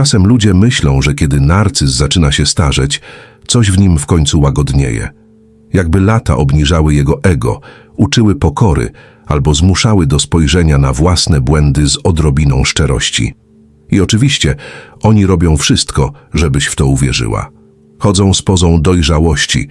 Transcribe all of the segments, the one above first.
Czasem ludzie myślą, że kiedy narcyz zaczyna się starzeć, coś w nim w końcu łagodnieje. Jakby lata obniżały jego ego, uczyły pokory albo zmuszały do spojrzenia na własne błędy z odrobiną szczerości. I oczywiście oni robią wszystko, żebyś w to uwierzyła. Chodzą z pozą dojrzałości.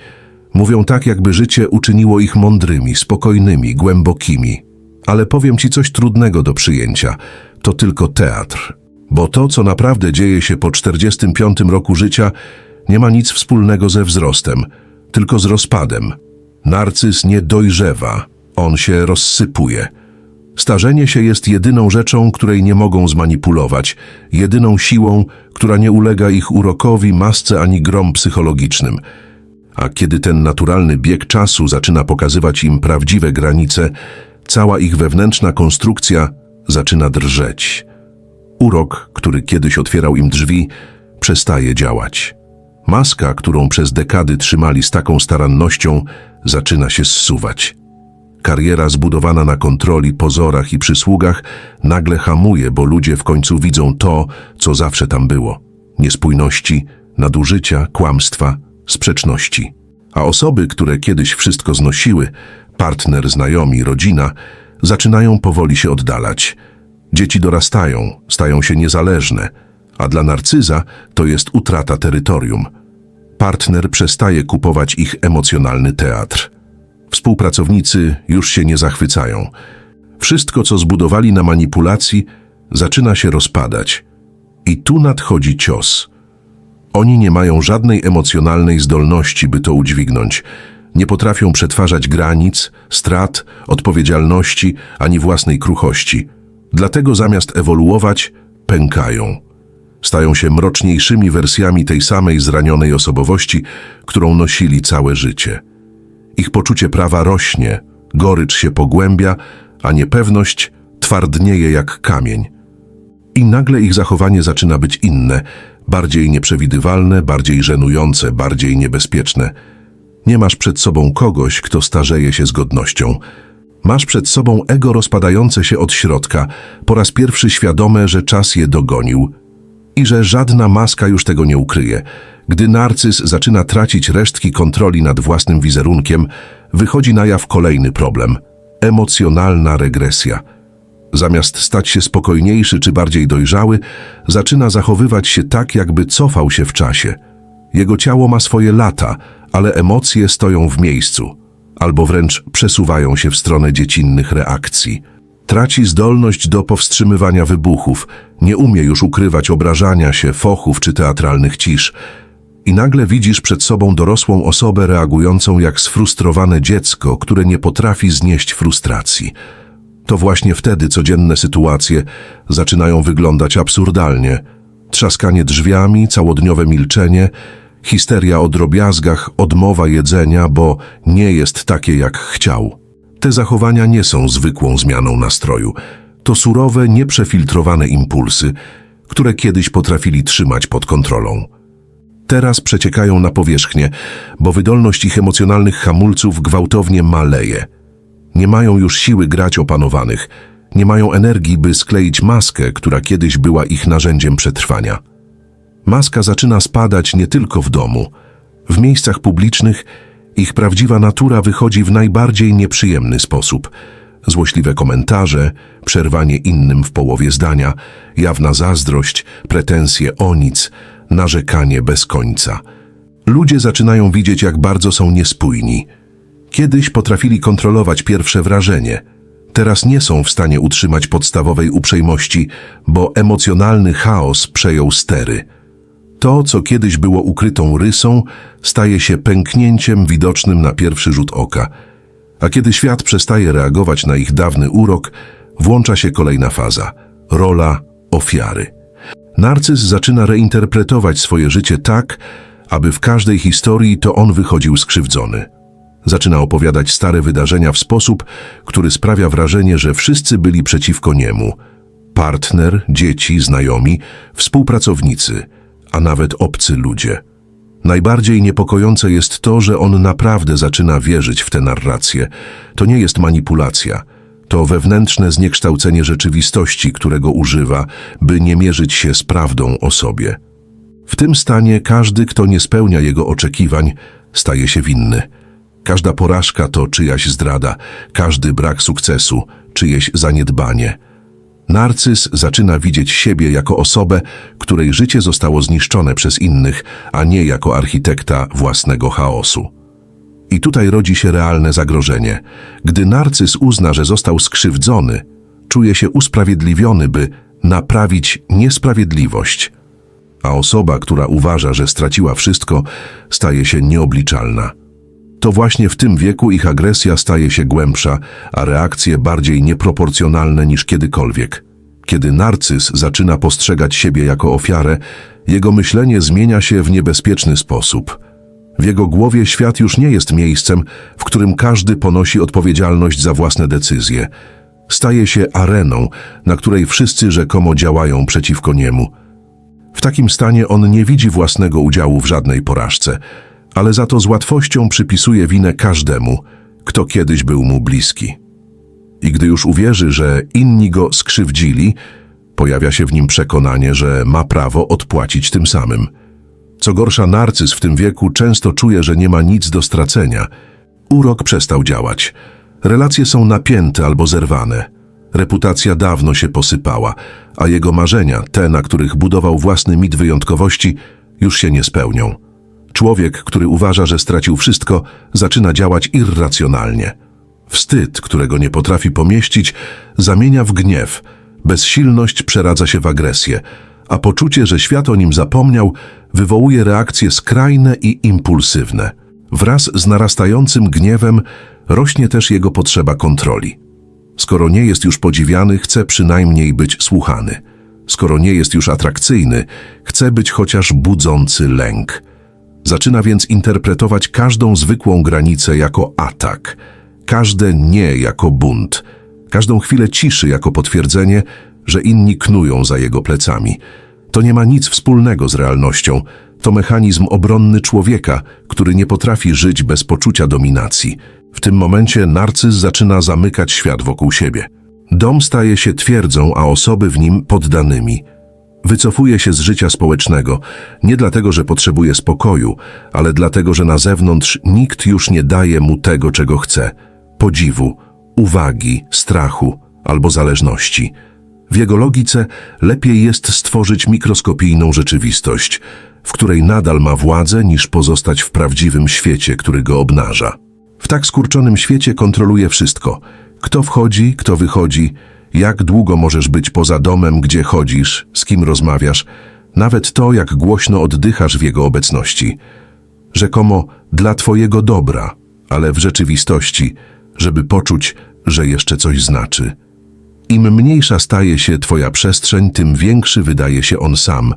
Mówią tak, jakby życie uczyniło ich mądrymi, spokojnymi, głębokimi. Ale powiem ci coś trudnego do przyjęcia. To tylko teatr. Bo to, co naprawdę dzieje się po 45 roku życia, nie ma nic wspólnego ze wzrostem, tylko z rozpadem. Narcyz nie dojrzewa, on się rozsypuje. Starzenie się jest jedyną rzeczą, której nie mogą zmanipulować, jedyną siłą, która nie ulega ich urokowi, masce ani grom psychologicznym. A kiedy ten naturalny bieg czasu zaczyna pokazywać im prawdziwe granice, cała ich wewnętrzna konstrukcja zaczyna drżeć. Urok, który kiedyś otwierał im drzwi, przestaje działać. Maska, którą przez dekady trzymali z taką starannością, zaczyna się zsuwać. Kariera zbudowana na kontroli, pozorach i przysługach nagle hamuje, bo ludzie w końcu widzą to, co zawsze tam było. Niespójności, nadużycia, kłamstwa, sprzeczności. A osoby, które kiedyś wszystko znosiły, partner, znajomi, rodzina, zaczynają powoli się oddalać. Dzieci dorastają, stają się niezależne, a dla narcyza to jest utrata terytorium. Partner przestaje kupować ich emocjonalny teatr. Współpracownicy już się nie zachwycają. Wszystko, co zbudowali na manipulacji, zaczyna się rozpadać. I tu nadchodzi cios. Oni nie mają żadnej emocjonalnej zdolności, by to udźwignąć. Nie potrafią przetwarzać granic, strat, odpowiedzialności ani własnej kruchości. Dlatego zamiast ewoluować, pękają. Stają się mroczniejszymi wersjami tej samej zranionej osobowości, którą nosili całe życie. Ich poczucie prawa rośnie, gorycz się pogłębia, a niepewność twardnieje jak kamień. I nagle ich zachowanie zaczyna być inne, bardziej nieprzewidywalne, bardziej żenujące, bardziej niebezpieczne. Nie masz przed sobą kogoś, kto starzeje się z godnością. Masz przed sobą ego rozpadające się od środka, po raz pierwszy świadome, że czas je dogonił i że żadna maska już tego nie ukryje. Gdy narcyz zaczyna tracić resztki kontroli nad własnym wizerunkiem, wychodzi na jaw kolejny problem emocjonalna regresja. Zamiast stać się spokojniejszy czy bardziej dojrzały, zaczyna zachowywać się tak, jakby cofał się w czasie. Jego ciało ma swoje lata, ale emocje stoją w miejscu, albo wręcz przesuwają się w stronę dziecinnych reakcji. Traci zdolność do powstrzymywania wybuchów, nie umie już ukrywać obrażania się, fochów czy teatralnych cisz. I nagle widzisz przed sobą dorosłą osobę reagującą jak sfrustrowane dziecko, które nie potrafi znieść frustracji. To właśnie wtedy codzienne sytuacje zaczynają wyglądać absurdalnie. Trzaskanie drzwiami, całodniowe milczenie, histeria o drobiazgach, odmowa jedzenia, bo nie jest takie jak chciał. Te zachowania nie są zwykłą zmianą nastroju. To surowe, nieprzefiltrowane impulsy, które kiedyś potrafili trzymać pod kontrolą. Teraz przeciekają na powierzchnię, bo wydolność ich emocjonalnych hamulców gwałtownie maleje. Nie mają już siły grać opanowanych, nie mają energii, by skleić maskę, która kiedyś była ich narzędziem przetrwania. Maska zaczyna spadać nie tylko w domu. W miejscach publicznych ich prawdziwa natura wychodzi w najbardziej nieprzyjemny sposób. Złośliwe komentarze, przerwanie innym w połowie zdania, jawna zazdrość, pretensje o nic, narzekanie bez końca. Ludzie zaczynają widzieć, jak bardzo są niespójni. Kiedyś potrafili kontrolować pierwsze wrażenie. Teraz nie są w stanie utrzymać podstawowej uprzejmości, bo emocjonalny chaos przejął stery. To, co kiedyś było ukrytą rysą, staje się pęknięciem widocznym na pierwszy rzut oka. A kiedy świat przestaje reagować na ich dawny urok, włącza się kolejna faza rola ofiary. Narcyz zaczyna reinterpretować swoje życie tak, aby w każdej historii to on wychodził skrzywdzony. Zaczyna opowiadać stare wydarzenia w sposób, który sprawia wrażenie, że wszyscy byli przeciwko niemu. Partner, dzieci, znajomi, współpracownicy, a nawet obcy ludzie. Najbardziej niepokojące jest to, że on naprawdę zaczyna wierzyć w tę narrację. To nie jest manipulacja. To wewnętrzne zniekształcenie rzeczywistości, którego używa, by nie mierzyć się z prawdą o sobie. W tym stanie każdy, kto nie spełnia jego oczekiwań, staje się winny. Każda porażka to czyjaś zdrada, każdy brak sukcesu, czyjeś zaniedbanie. Narcyz zaczyna widzieć siebie jako osobę, której życie zostało zniszczone przez innych, a nie jako architekta własnego chaosu. I tutaj rodzi się realne zagrożenie. Gdy narcyz uzna, że został skrzywdzony, czuje się usprawiedliwiony, by naprawić niesprawiedliwość. A osoba, która uważa, że straciła wszystko, staje się nieobliczalna. To właśnie w tym wieku ich agresja staje się głębsza, a reakcje bardziej nieproporcjonalne niż kiedykolwiek. Kiedy narcyz zaczyna postrzegać siebie jako ofiarę, jego myślenie zmienia się w niebezpieczny sposób. W jego głowie świat już nie jest miejscem, w którym każdy ponosi odpowiedzialność za własne decyzje. Staje się areną, na której wszyscy rzekomo działają przeciwko niemu. W takim stanie on nie widzi własnego udziału w żadnej porażce, ale za to z łatwością przypisuje winę każdemu, kto kiedyś był mu bliski. I gdy już uwierzy, że inni go skrzywdzili, pojawia się w nim przekonanie, że ma prawo odpłacić tym samym. Co gorsza, narcyz w tym wieku często czuje, że nie ma nic do stracenia. Urok przestał działać. Relacje są napięte albo zerwane. Reputacja dawno się posypała, a jego marzenia, te, na których budował własny mit wyjątkowości, już się nie spełnią. Człowiek, który uważa, że stracił wszystko, zaczyna działać irracjonalnie. Wstyd, którego nie potrafi pomieścić, zamienia w gniew, bezsilność przeradza się w agresję, a poczucie, że świat o nim zapomniał, wywołuje reakcje skrajne i impulsywne. Wraz z narastającym gniewem rośnie też jego potrzeba kontroli. Skoro nie jest już podziwiany, chce przynajmniej być słuchany. Skoro nie jest już atrakcyjny, chce być chociaż budzący lęk. Zaczyna więc interpretować każdą zwykłą granicę jako atak, każde nie jako bunt, każdą chwilę ciszy jako potwierdzenie, że inni knują za jego plecami. To nie ma nic wspólnego z realnością. To mechanizm obronny człowieka, który nie potrafi żyć bez poczucia dominacji. W tym momencie narcyz zaczyna zamykać świat wokół siebie. Dom staje się twierdzą, a osoby w nim poddanymi. Wycofuje się z życia społecznego, nie dlatego, że potrzebuje spokoju, ale dlatego, że na zewnątrz nikt już nie daje mu tego, czego chce podziwu, uwagi, strachu albo zależności. W jego logice lepiej jest stworzyć mikroskopijną rzeczywistość, w której nadal ma władzę, niż pozostać w prawdziwym świecie, który go obnaża. W tak skurczonym świecie kontroluje wszystko. Kto wchodzi, kto wychodzi, jak długo możesz być poza domem, gdzie chodzisz, z kim rozmawiasz, nawet to, jak głośno oddychasz w jego obecności. Rzekomo dla twojego dobra, ale w rzeczywistości, żeby poczuć, że jeszcze coś znaczy. Im mniejsza staje się twoja przestrzeń, tym większy wydaje się on sam.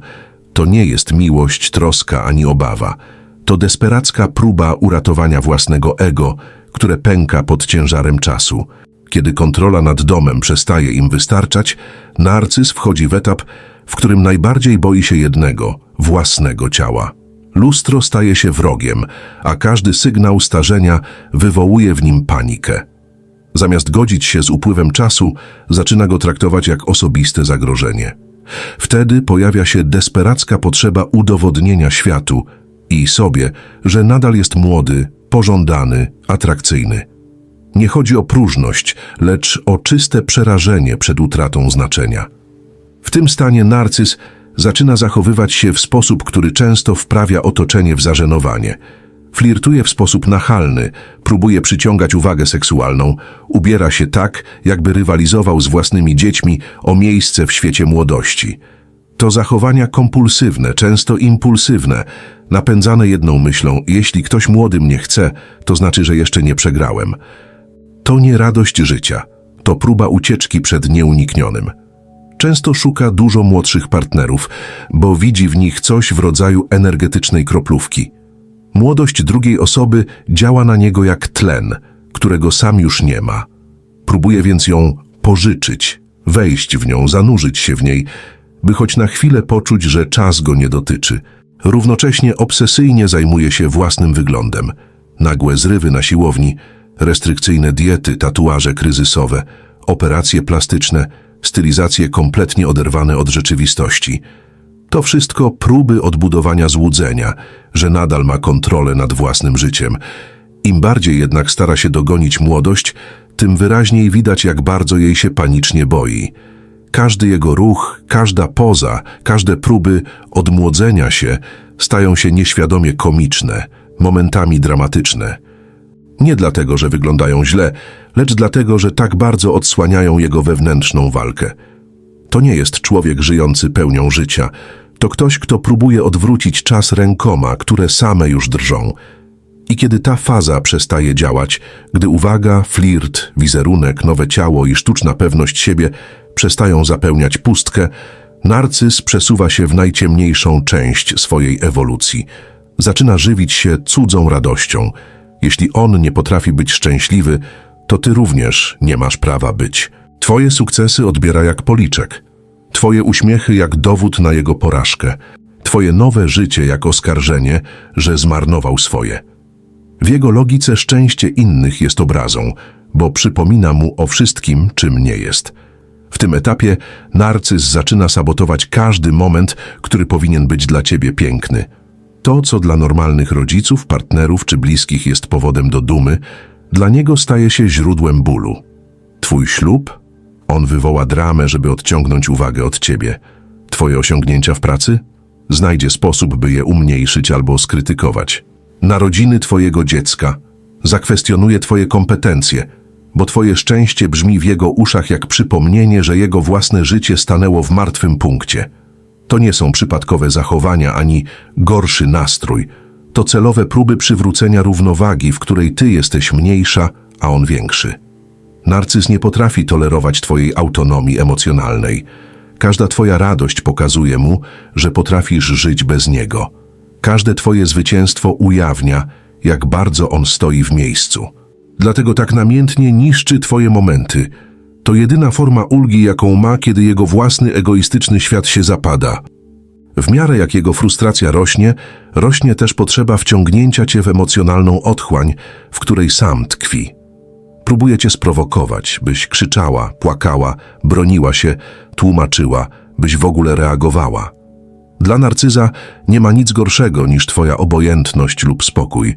To nie jest miłość, troska ani obawa. To desperacka próba uratowania własnego ego, które pęka pod ciężarem czasu. Kiedy kontrola nad domem przestaje im wystarczać, narcyz wchodzi w etap, w którym najbardziej boi się jednego własnego ciała. Lustro staje się wrogiem, a każdy sygnał starzenia wywołuje w nim panikę. Zamiast godzić się z upływem czasu, zaczyna go traktować jak osobiste zagrożenie. Wtedy pojawia się desperacka potrzeba udowodnienia światu i sobie, że nadal jest młody, pożądany, atrakcyjny. Nie chodzi o próżność, lecz o czyste przerażenie przed utratą znaczenia. W tym stanie narcyz zaczyna zachowywać się w sposób, który często wprawia otoczenie w zażenowanie. Flirtuje w sposób nachalny, próbuje przyciągać uwagę seksualną, ubiera się tak, jakby rywalizował z własnymi dziećmi o miejsce w świecie młodości. To zachowania kompulsywne, często impulsywne, napędzane jedną myślą: jeśli ktoś młody mnie chce, to znaczy, że jeszcze nie przegrałem. To nie radość życia, to próba ucieczki przed nieuniknionym. Często szuka dużo młodszych partnerów, bo widzi w nich coś w rodzaju energetycznej kroplówki. Młodość drugiej osoby działa na niego jak tlen, którego sam już nie ma. Próbuje więc ją pożyczyć, wejść w nią, zanurzyć się w niej, by choć na chwilę poczuć, że czas go nie dotyczy. Równocześnie obsesyjnie zajmuje się własnym wyglądem. Nagłe zrywy na siłowni, restrykcyjne diety, tatuaże kryzysowe, operacje plastyczne, stylizacje kompletnie oderwane od rzeczywistości. To wszystko próby odbudowania złudzenia, że nadal ma kontrolę nad własnym życiem. Im bardziej jednak stara się dogonić młodość, tym wyraźniej widać, jak bardzo jej się panicznie boi. Każdy jego ruch, każda poza, każde próby odmłodzenia się stają się nieświadomie komiczne, momentami dramatyczne. Nie dlatego, że wyglądają źle, lecz dlatego, że tak bardzo odsłaniają jego wewnętrzną walkę. To nie jest człowiek żyjący pełnią życia. To ktoś, kto próbuje odwrócić czas rękoma, które same już drżą. I kiedy ta faza przestaje działać, gdy uwaga, flirt, wizerunek, nowe ciało i sztuczna pewność siebie przestają zapełniać pustkę, narcyz przesuwa się w najciemniejszą część swojej ewolucji. Zaczyna żywić się cudzą radością. Jeśli on nie potrafi być szczęśliwy, to ty również nie masz prawa być. Twoje sukcesy odbiera jak policzek. Twoje uśmiechy jak dowód na jego porażkę. Twoje nowe życie jak oskarżenie, że zmarnował swoje. W jego logice szczęście innych jest obrazą, bo przypomina mu o wszystkim, czym nie jest. W tym etapie narcyz zaczyna sabotować każdy moment, który powinien być dla ciebie piękny. To, co dla normalnych rodziców, partnerów czy bliskich jest powodem do dumy, dla niego staje się źródłem bólu. Twój ślub? On wywoła dramę, żeby odciągnąć uwagę od ciebie. Twoje osiągnięcia w pracy? Znajdzie sposób, by je umniejszyć albo skrytykować. Narodziny twojego dziecka zakwestionuje twoje kompetencje, bo twoje szczęście brzmi w jego uszach jak przypomnienie, że jego własne życie stanęło w martwym punkcie. To nie są przypadkowe zachowania ani gorszy nastrój. To celowe próby przywrócenia równowagi, w której ty jesteś mniejsza, a on większy. Narcyz nie potrafi tolerować twojej autonomii emocjonalnej. Każda twoja radość pokazuje mu, że potrafisz żyć bez niego. Każde twoje zwycięstwo ujawnia, jak bardzo on stoi w miejscu. Dlatego tak namiętnie niszczy twoje momenty. To jedyna forma ulgi, jaką ma, kiedy jego własny egoistyczny świat się zapada. W miarę jak jego frustracja rośnie, rośnie też potrzeba wciągnięcia cię w emocjonalną otchłań, w której sam tkwi. Próbuje cię sprowokować, byś krzyczała, płakała, broniła się, tłumaczyła, byś w ogóle reagowała. Dla narcyza nie ma nic gorszego niż twoja obojętność lub spokój.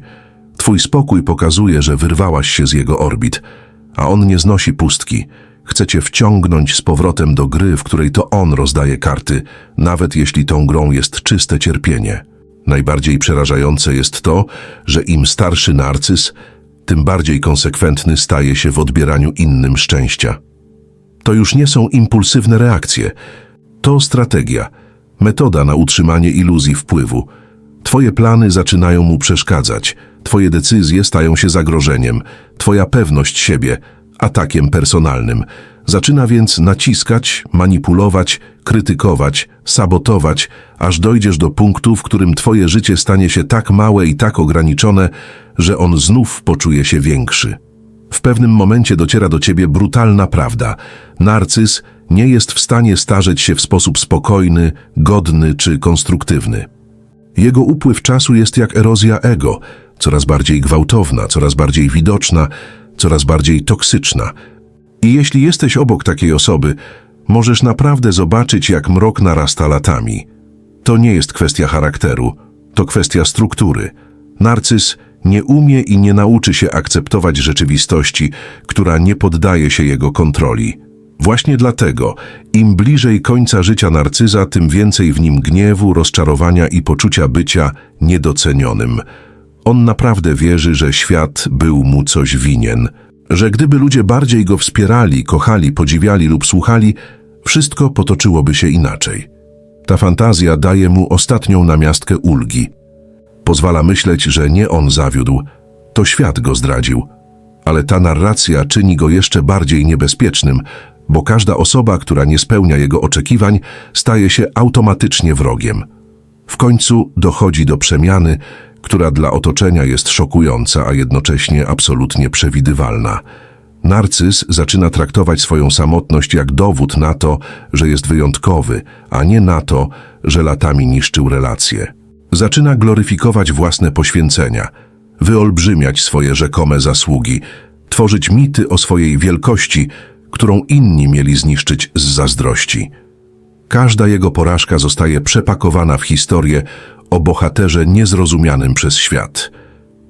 Twój spokój pokazuje, że wyrwałaś się z jego orbit, a on nie znosi pustki. Chce cię wciągnąć z powrotem do gry, w której to on rozdaje karty, nawet jeśli tą grą jest czyste cierpienie. Najbardziej przerażające jest to, że im starszy narcyz, tym bardziej konsekwentny staje się w odbieraniu innym szczęścia. To już nie są impulsywne reakcje, to strategia, metoda na utrzymanie iluzji wpływu. Twoje plany zaczynają mu przeszkadzać, twoje decyzje stają się zagrożeniem, twoja pewność siebie atakiem personalnym. Zaczyna więc naciskać, manipulować, krytykować, sabotować, aż dojdziesz do punktu, w którym twoje życie stanie się tak małe i tak ograniczone, że on znów poczuje się większy. W pewnym momencie dociera do ciebie brutalna prawda. Narcyz nie jest w stanie starzeć się w sposób spokojny, godny czy konstruktywny. Jego upływ czasu jest jak erozja ego, coraz bardziej gwałtowna, coraz bardziej widoczna, coraz bardziej toksyczna. I jeśli jesteś obok takiej osoby, możesz naprawdę zobaczyć, jak mrok narasta latami. To nie jest kwestia charakteru, to kwestia struktury. Narcyz nie umie i nie nauczy się akceptować rzeczywistości, która nie poddaje się jego kontroli. Właśnie dlatego, im bliżej końca życia narcyza, tym więcej w nim gniewu, rozczarowania i poczucia bycia niedocenionym. On naprawdę wierzy, że świat był mu coś winien, że gdyby ludzie bardziej go wspierali, kochali, podziwiali lub słuchali, wszystko potoczyłoby się inaczej. Ta fantazja daje mu ostatnią namiastkę ulgi. Pozwala myśleć, że nie on zawiódł, to świat go zdradził. Ale ta narracja czyni go jeszcze bardziej niebezpiecznym, bo każda osoba, która nie spełnia jego oczekiwań, staje się automatycznie wrogiem. W końcu dochodzi do przemiany, która dla otoczenia jest szokująca, a jednocześnie absolutnie przewidywalna. Narcyz zaczyna traktować swoją samotność jak dowód na to, że jest wyjątkowy, a nie na to, że latami niszczył relacje. Zaczyna gloryfikować własne poświęcenia, wyolbrzymiać swoje rzekome zasługi, tworzyć mity o swojej wielkości, którą inni mieli zniszczyć z zazdrości. Każda jego porażka zostaje przepakowana w historię o bohaterze niezrozumianym przez świat.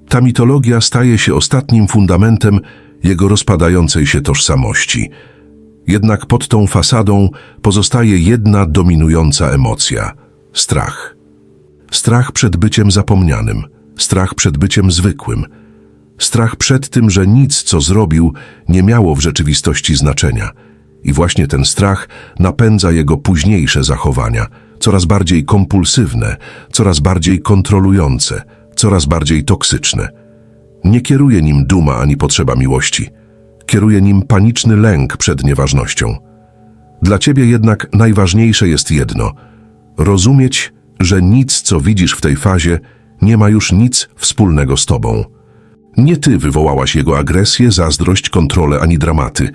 Ta mitologia staje się ostatnim fundamentem jego rozpadającej się tożsamości. Jednak pod tą fasadą pozostaje jedna dominująca emocja strach. Strach przed byciem zapomnianym, strach przed byciem zwykłym, strach przed tym, że nic, co zrobił, nie miało w rzeczywistości znaczenia. I właśnie ten strach napędza jego późniejsze zachowania, coraz bardziej kompulsywne, coraz bardziej kontrolujące, coraz bardziej toksyczne. Nie kieruje nim duma ani potrzeba miłości. Kieruje nim paniczny lęk przed nieważnością. Dla ciebie jednak najważniejsze jest jedno – rozumieć, że nic, co widzisz w tej fazie, nie ma już nic wspólnego z tobą. Nie ty wywołałaś jego agresję, zazdrość, kontrolę ani dramaty.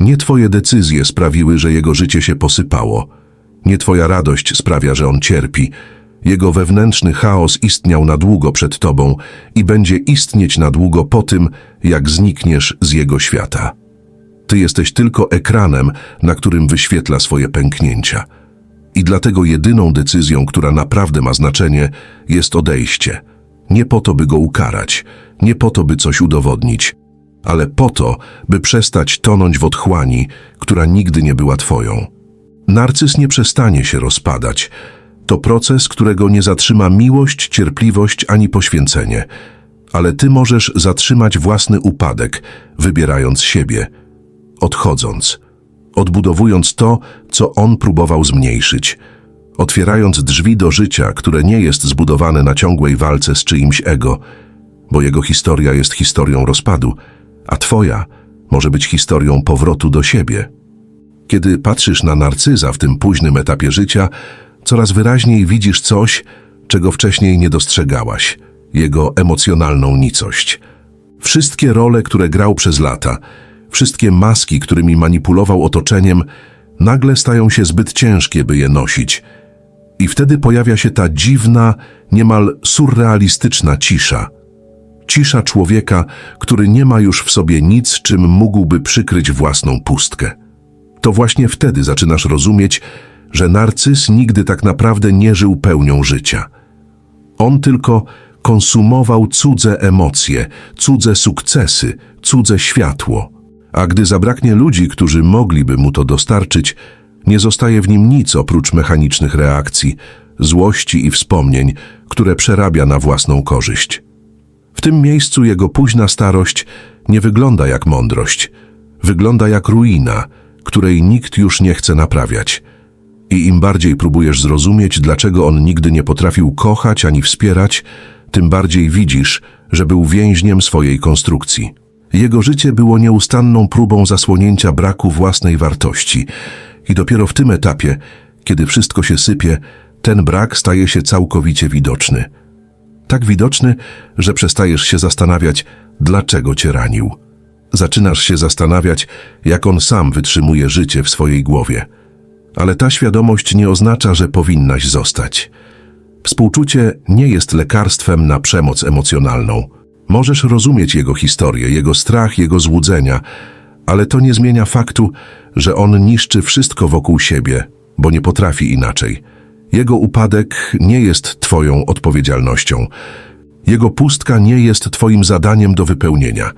Nie twoje decyzje sprawiły, że jego życie się posypało. Nie twoja radość sprawia, że on cierpi. Jego wewnętrzny chaos istniał na długo przed tobą i będzie istnieć na długo po tym, jak znikniesz z jego świata. Ty jesteś tylko ekranem, na którym wyświetla swoje pęknięcia. I dlatego jedyną decyzją, która naprawdę ma znaczenie, jest odejście. Nie po to, by go ukarać, nie po to, by coś udowodnić, ale po to, by przestać tonąć w otchłani, która nigdy nie była twoją. Narcyz nie przestanie się rozpadać. To proces, którego nie zatrzyma miłość, cierpliwość ani poświęcenie. Ale ty możesz zatrzymać własny upadek, wybierając siebie, odchodząc, odbudowując to, co on próbował zmniejszyć, otwierając drzwi do życia, które nie jest zbudowane na ciągłej walce z czyimś ego, bo jego historia jest historią rozpadu, a twoja może być historią powrotu do siebie. Kiedy patrzysz na narcyza w tym późnym etapie życia, coraz wyraźniej widzisz coś, czego wcześniej nie dostrzegałaś jego emocjonalną nicość. Wszystkie role, które grał przez lata, wszystkie maski, którymi manipulował otoczeniem, nagle stają się zbyt ciężkie, by je nosić. I wtedy pojawia się ta dziwna, niemal surrealistyczna cisza. Cisza człowieka, który nie ma już w sobie nic, czym mógłby przykryć własną pustkę. To właśnie wtedy zaczynasz rozumieć, że narcyz nigdy tak naprawdę nie żył pełnią życia. On tylko konsumował cudze emocje, cudze sukcesy, cudze światło. A gdy zabraknie ludzi, którzy mogliby mu to dostarczyć, nie zostaje w nim nic oprócz mechanicznych reakcji, złości i wspomnień, które przerabia na własną korzyść. W tym miejscu jego późna starość nie wygląda jak mądrość, wygląda jak ruina, której nikt już nie chce naprawiać. I im bardziej próbujesz zrozumieć, dlaczego on nigdy nie potrafił kochać ani wspierać, tym bardziej widzisz, że był więźniem swojej konstrukcji. Jego życie było nieustanną próbą zasłonięcia braku własnej wartości. I dopiero w tym etapie, kiedy wszystko się sypie, ten brak staje się całkowicie widoczny. Tak widoczny, że przestajesz się zastanawiać, dlaczego cię ranił. Zaczynasz się zastanawiać, jak on sam wytrzymuje życie w swojej głowie. Ale ta świadomość nie oznacza, że powinnaś zostać. Współczucie nie jest lekarstwem na przemoc emocjonalną. Możesz rozumieć jego historię, jego strach, jego złudzenia, ale to nie zmienia faktu, że on niszczy wszystko wokół siebie, bo nie potrafi inaczej. Jego upadek nie jest twoją odpowiedzialnością. Jego pustka nie jest twoim zadaniem do wypełnienia.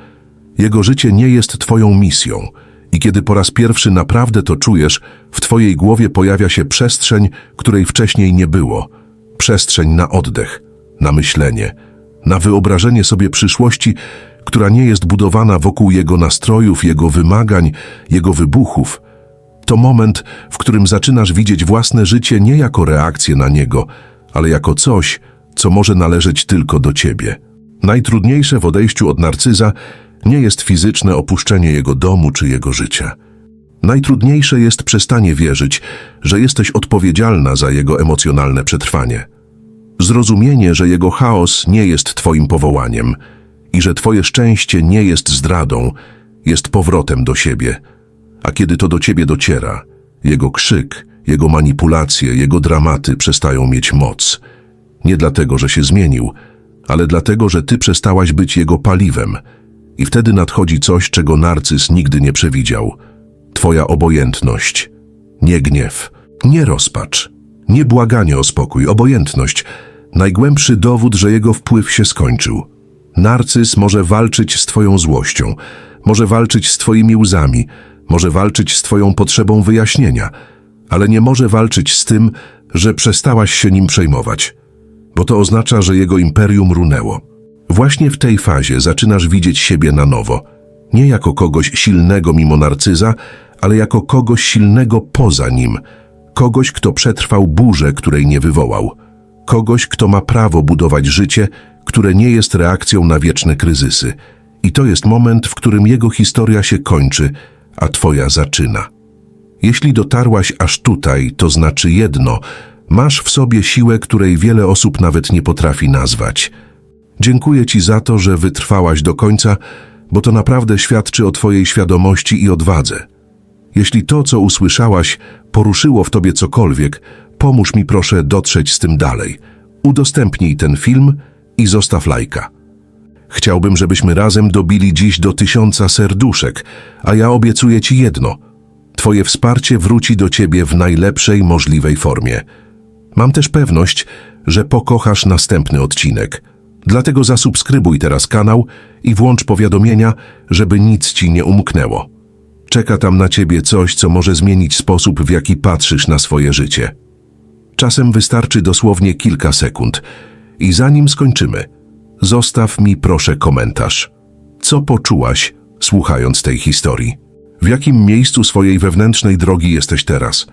Jego życie nie jest twoją misją. I kiedy po raz pierwszy naprawdę to czujesz, w twojej głowie pojawia się przestrzeń, której wcześniej nie było. Przestrzeń na oddech, na myślenie, na wyobrażenie sobie przyszłości, która nie jest budowana wokół jego nastrojów, jego wymagań, jego wybuchów. To moment, w którym zaczynasz widzieć własne życie nie jako reakcję na niego, ale jako coś, co może należeć tylko do ciebie. Najtrudniejsze w odejściu od narcyza nie jest fizyczne opuszczenie jego domu czy jego życia. Najtrudniejsze jest przestanie wierzyć, że jesteś odpowiedzialna za jego emocjonalne przetrwanie. Zrozumienie, że jego chaos nie jest twoim powołaniem i że twoje szczęście nie jest zdradą, jest powrotem do siebie. A kiedy to do ciebie dociera, jego krzyk, jego manipulacje, jego dramaty przestają mieć moc. Nie dlatego, że się zmienił, ale dlatego, że ty przestałaś być jego paliwem – i wtedy nadchodzi coś, czego narcyz nigdy nie przewidział. Twoja obojętność. Nie gniew, nie rozpacz, nie błaganie o spokój, obojętność. Najgłębszy dowód, że jego wpływ się skończył. Narcyz może walczyć z Twoją złością, może walczyć z Twoimi łzami, może walczyć z Twoją potrzebą wyjaśnienia, ale nie może walczyć z tym, że przestałaś się nim przejmować, bo to oznacza, że jego imperium runęło. Właśnie w tej fazie zaczynasz widzieć siebie na nowo, nie jako kogoś silnego mimo narcyza, ale jako kogoś silnego poza nim, kogoś, kto przetrwał burzę, której nie wywołał, kogoś, kto ma prawo budować życie, które nie jest reakcją na wieczne kryzysy. I to jest moment, w którym jego historia się kończy, a twoja zaczyna. Jeśli dotarłaś aż tutaj, to znaczy jedno: masz w sobie siłę, której wiele osób nawet nie potrafi nazwać. Dziękuję Ci za to, że wytrwałaś do końca, bo to naprawdę świadczy o Twojej świadomości i odwadze. Jeśli to, co usłyszałaś, poruszyło w Tobie cokolwiek, pomóż mi proszę dotrzeć z tym dalej. Udostępnij ten film i zostaw lajka. Chciałbym, żebyśmy razem dobili dziś do tysiąca serduszek, a ja obiecuję Ci jedno. Twoje wsparcie wróci do Ciebie w najlepszej możliwej formie. Mam też pewność, że pokochasz następny odcinek. Dlatego zasubskrybuj teraz kanał i włącz powiadomienia, żeby nic Ci nie umknęło. Czeka tam na Ciebie coś, co może zmienić sposób, w jaki patrzysz na swoje życie. Czasem wystarczy dosłownie kilka sekund. I zanim skończymy, zostaw mi proszę komentarz. Co poczułaś, słuchając tej historii? W jakim miejscu swojej wewnętrznej drogi jesteś teraz?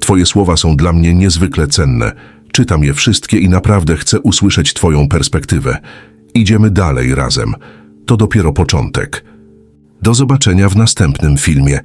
Twoje słowa są dla mnie niezwykle cenne. Czytam je wszystkie i naprawdę chcę usłyszeć Twoją perspektywę. Idziemy dalej razem. To dopiero początek. Do zobaczenia w następnym filmie.